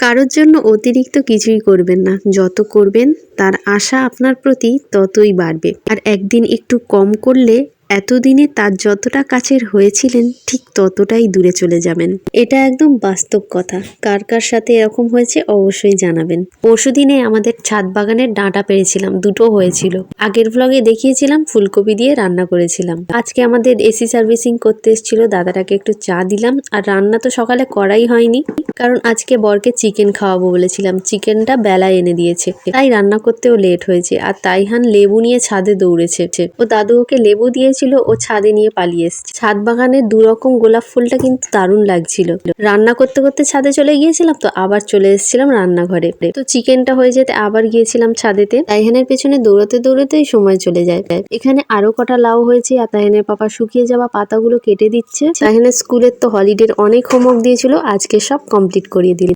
কারোর জন্য অতিরিক্ত কিছুই করবেন না। যত করবেন, তার আশা আপনার প্রতি ততই বাড়বে। আর একদিন একটু কম করলে এতদিনে তার যতটা কাছের হয়েছিলেন, ঠিক ততটাই দূরে চলে যাবেন। এটা একদম বাস্তব কথা। কার কার সাথে এরকম হয়েছে অবশ্যই জানাবেন। পরশু দিনে আমাদের ছাদ বাগানের ডাঁটা পেরেছিলাম দুটো হয়েছিল। আগের ভ্লগে দেখিয়েছিলাম, ফুলকপি দিয়ে রান্না করেছিলাম। আজকে আমাদের এসি সার্ভিসিং করতে এসেছিল, দাদাটাকে একটু চা দিলাম। আর রান্না তো সকালে করাই হয়নি, কারণ আজকে বরকে চিকেন খাওয়াবো বলেছিলাম। চিকেনটা বেলায় এনে দিয়েছে। তাই রান্না করতেও লেট হয়েছে। আর তাইহান লেবু নিয়ে ছাদে দৌড়েছে। ও দাদু ওকে লেবু দিয়েছিল ও ছাদে নিয়ে পালিয়ে এসছে। ছাদ বাগানের দু রকম গোলাপ ফুলটা কিন্তু দারুণ লাগছিল। রান্না করতে করতে ছাদে চলে গিয়েছিলাম তো আবার চলে এসেছিলাম রান্নাঘরে। তো চিকেনটা হয়ে যেতে আবার গিয়েছিলাম ছাদেতে। তাইহানের পেছনে দৌড়াতে দৌড়াতেই সময় চলে যায়। এখানে আরও কটা লাউ হয়েছে আর তাইহানের পাপা শুকিয়ে যাওয়া পাতাগুলো কেটে দিচ্ছে। তাইহানের স্কুলের তো হলিডের অনেক হোমওয়ার্ক দিয়েছিল। আজকে সব কমপ্লিট করিয়ে দিল।